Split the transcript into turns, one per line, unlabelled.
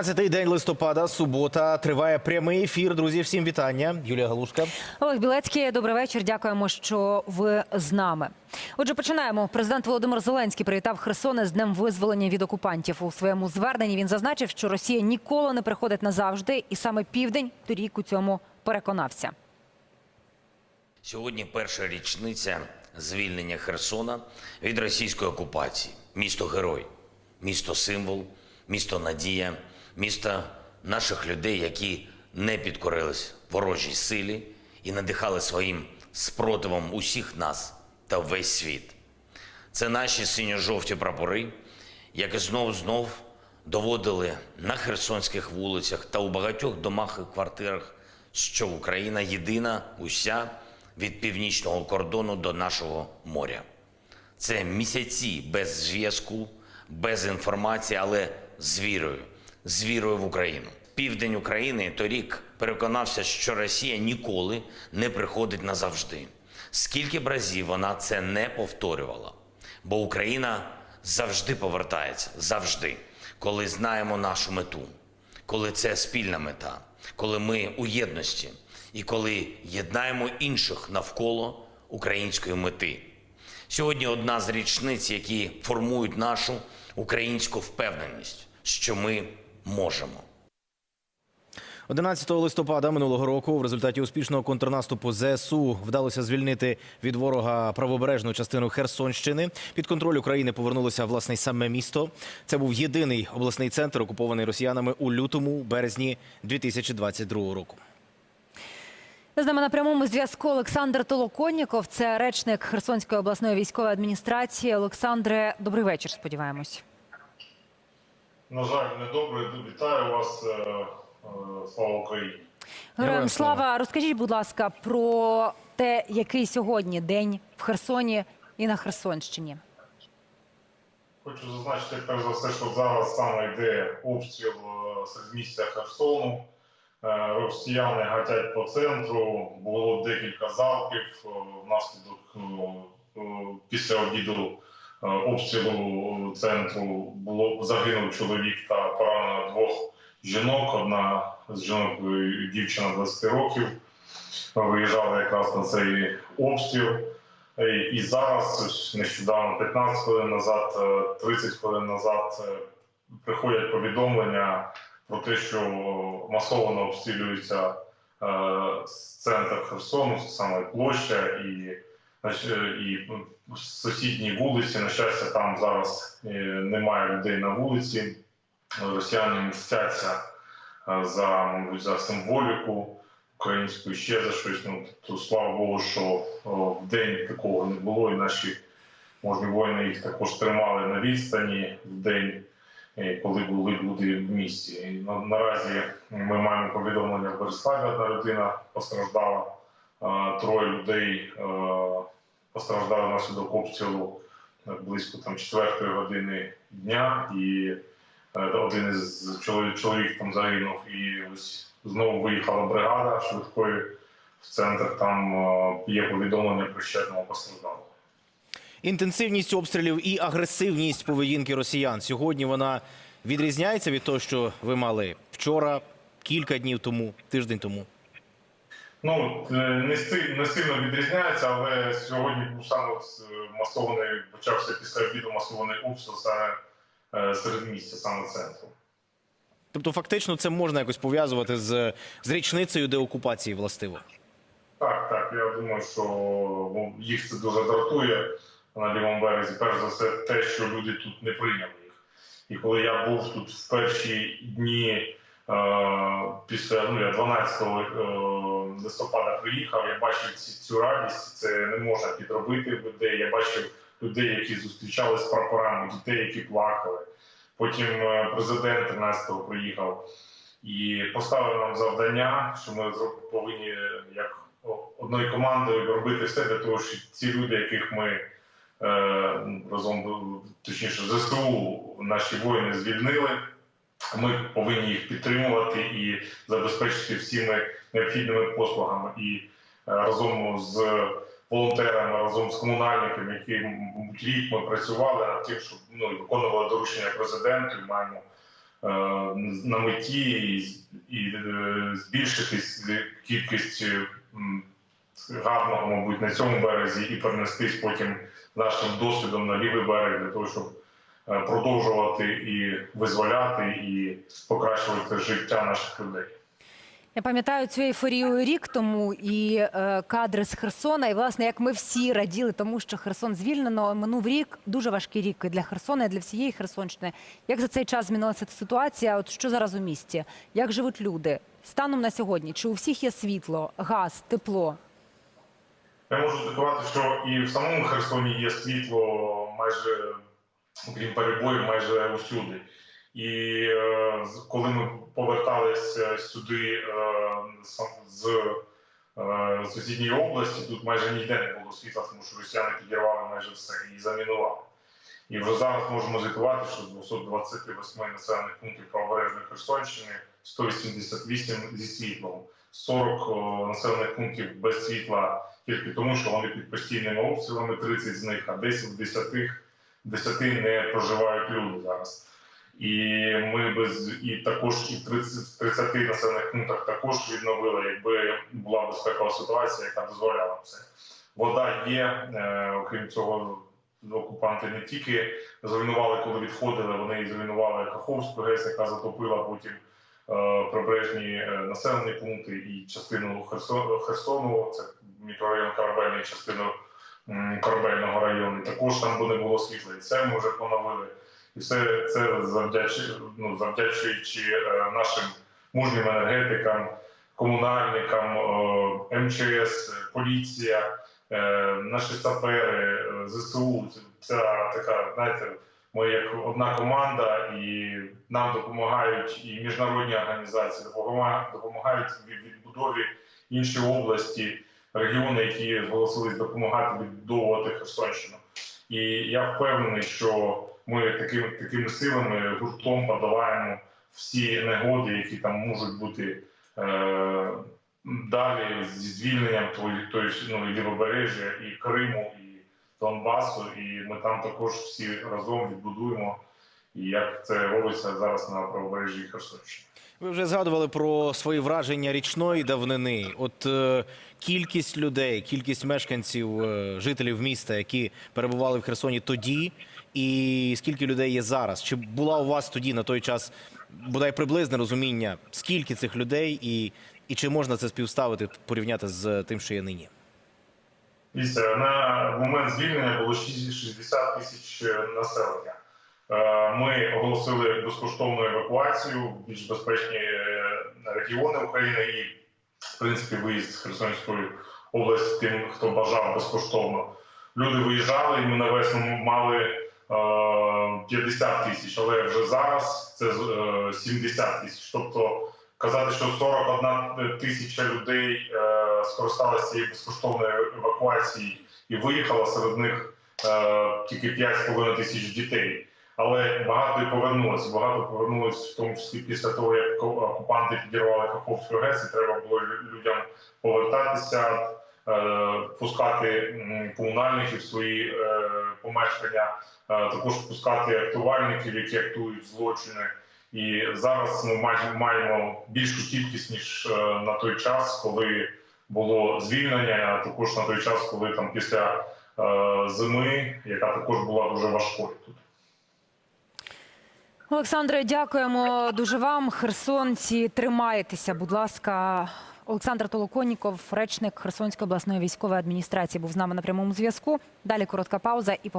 15-й день листопада, субота, триває прямий ефір. Друзі, всім вітання. Юлія Галушка.
Олег Білецький, добрий вечір. Дякуємо, що ви з нами. Отже, починаємо. Президент Володимир Зеленський привітав Херсони з днем визволення від окупантів. У своєму зверненні він зазначив, що Росія ніколи не приходить назавжди, і саме південь торік у цьому переконався.
Сьогодні перша річниця звільнення Херсона від російської окупації. Місто герой, місто символ, місто надія, місто наших людей, які не підкорились ворожій силі і надихали своїм спротивом усіх нас та весь світ. Це наші синьо-жовті прапори, які знов знов доводили на херсонських вулицях та у багатьох домах і квартирах, що Україна єдина, уся від північного кордону до нашого моря. Це місяці без зв'язку, без інформації, але з вірою, з вірою в Україну. Південь України торік переконався, що Росія ніколи не приходить назавжди. Скільки б разів вона це не повторювала. Бо Україна завжди повертається, завжди, коли знаємо нашу мету, коли це спільна мета, коли ми у єдності і коли єднаємо інших навколо української мети. Сьогодні одна з річниць, які формують нашу українську впевненість, що ми можемо.
11 листопада минулого року в результаті успішного контрнаступу ЗСУ вдалося звільнити від ворога правобережну частину Херсонщини. Під контроль України повернулося власне саме місто. Це був єдиний обласний центр, окупований росіянами у лютому березні 2022 року.
З нами на прямому зв'язку Олександр Толоконніков. Це речник Херсонської обласної військової адміністрації. Олександре, добрий вечір. Сподіваємось.
На жаль, недобре. Вітаю вас. е, е, Слава Україні.
Героям
слава.
Розкажіть, будь ласка, про те, який сьогодні день в Херсоні і на Херсонщині.
Хочу зазначити, перш за все, що зараз саме йде обстріл е, середмістя Херсону. Е, Росіяни гатять по центру. Було декілька залпів внаслідок після обіду обстрілу центру було загинув чоловік та поранено двох жінок. Одна з жінок е, дівчина 20 років. Виїжджали якраз на цей обстріл. Е, І зараз нещодавно, 15 хвилин назад, е, 30 хвилин назад, е, приходять повідомлення про те, що масово обстрілюється е, центр Херсону, саме площа і, е, і сусідні вулиці. На щастя, там зараз е, немає людей на вулиці. Росіяни мстяться е, за, мабуть, за символіку українською ще за щось. Ну тобто, слава Богу, що в день такого не було, і наші можні воїни їх також тримали на відстані в день, е, коли були люди в місті. І наразі ми маємо повідомлення в Береславі, одна людина постраждала, троє людей постраждали внаслідок обстрілу близько там четвертої години дня, і е, один із чоловік, чоловік там загинув, і ось знову виїхала бригада швидкої в центр. Там е, є повідомлення про ще одного постраждалого.
Інтенсивність обстрілів і агресивність поведінки росіян сьогодні вона відрізняється від того, що ви мали вчора, кілька днів тому, тиждень тому.
Ну е, не си- не сильно відрізняється, але сьогодні був саме е, масований, почався після обіду масований обстріл саме серед місця, саме центру.
Тобто, фактично, це можна якось пов'язувати з, з річницею деокупації властиво.
Так, так. Я думаю, що ну, їх це дуже дратує на лівому березі. Перш за все, те, що люди тут не прийняли їх. І коли я був тут в перші дні після ну, я 12 е, листопада приїхав, я бачив цю радість. Це не можна підробити людей. Я бачив людей, які зустрічали з прапорами, дітей, які плакали. Потім е, президент 13-го приїхав і поставив нам завдання, що ми повинні як одною командою робити все для того, щоб ці люди, яких ми е, разом точніше ЗСУ, наші воїни звільнили. Ми повинні їх підтримувати і забезпечити всіми необхідними послугами. І е, разом з волонтерами, разом з комунальниками, які мабуть, рік ми працювали над тим, щоб ну, виконували доручення президенту. Маємо на меті і, і е, збільшити кількість е, гарного, мабуть, на цьому березі і перенестись потім нашим досвідом на лівий берег для того, щоб е, продовжувати і визволяти, і покращувати життя наших людей.
Я пам'ятаю цю ейфорію рік тому і е, кадри з Херсона. І власне, як ми всі раділи, тому що Херсон звільнено. Минув рік дуже важкий рік і для Херсона, і для всієї Херсонщини. Як за цей час змінилася ситуація? От що зараз у місті? Як живуть люди? Станом на сьогодні? Чи у всіх є світло, газ, тепло?
Я можу сказати, що і в самому Херсоні є світло майже, окрім перебоїв, майже усюди. І е, коли ми поверталися сюди е, з е, сусідньої області, тут майже ніде не було світла, тому що росіяни підірвали майже все і замінували. І вже зараз можемо звітувати, що з 228 населених пунктів правобережної Херсонщини 188 зі світлом, 40 населених пунктів без світла тільки тому, що вони під постійними обстрілами, 30 з них, а 10 в 10, 10 не проживають люди зараз. І ми без і також і в 30, 30 населених пунктах також відновили, якби була безпекова ситуація, яка дозволяла це. Вода є, е, окрім цього, окупанти не тільки зруйнували, коли відходили, вони і зруйнували Каховську ГЕС, яка затопила потім е, прибережні е, населені пункти і частину Херсону, Херсону це мікрорайон Корабельний, частину Корабельного району. Також там не було світла. І це ми вже поновили. І все це завдячуючи, ну, завдячуючи е, нашим мужнім енергетикам, комунальникам, МЧС, поліція, е, наші сапери, е, ЗСУ. Це, така, знаєте, ми як одна команда, і нам допомагають і міжнародні організації, допомагають, від відбудові інші області, регіони, які зголосились допомагати відбудовувати Херсонщину. І я впевнений, що ми такими такими силами гуртом подолаємо всі негоди, які там можуть бути е, далі зі звільненням тої, тої ну, лівобережжя, і Криму, і Донбасу. І ми там також всі разом відбудуємо. І як це робиться зараз на правобережжі Херсонщини.
Ви вже згадували про свої враження річної давнини. От е, кількість людей, кількість мешканців, е, жителів міста, які перебували в Херсоні тоді, і скільки людей є зараз? Чи була у вас тоді на той час бодай приблизне розуміння, скільки цих людей, і, і чи можна це співставити, порівняти з тим, що є нині?
Дивіться, на момент звільнення було 60 тисяч населення. Е, Ми оголосили безкоштовну евакуацію в більш безпечні е, регіони України і, в принципі, виїзд з Херсонської області тим, хто бажав безкоштовно. Люди виїжджали, і ми на весну мали е, 50 тисяч, але вже зараз це е, 70 тисяч. Тобто казати, що 41 тисяча людей е, скористалися цією безкоштовною евакуацією і виїхало серед них е, тільки 5,5 тисяч дітей. Але багато і повернулося. Багато повернулося в тому числі після того, як окупанти підірвали Каховську ГЕС, і треба було людям повертатися, е, пускати комунальників свої е, помешкання, е, також пускати актувальників, які актують злочини. І зараз ми майже маємо більшу кількість ніж на той час, коли було звільнення, а також на той час, коли там після зими, яка також була дуже важкою тут.
Олександре, дякуємо дуже вам. Херсонці, тримайтеся, будь ласка. Олександр Толоконіков, речник Херсонської обласної військової адміністрації, був з нами на прямому зв'язку. Далі коротка пауза і повернемося.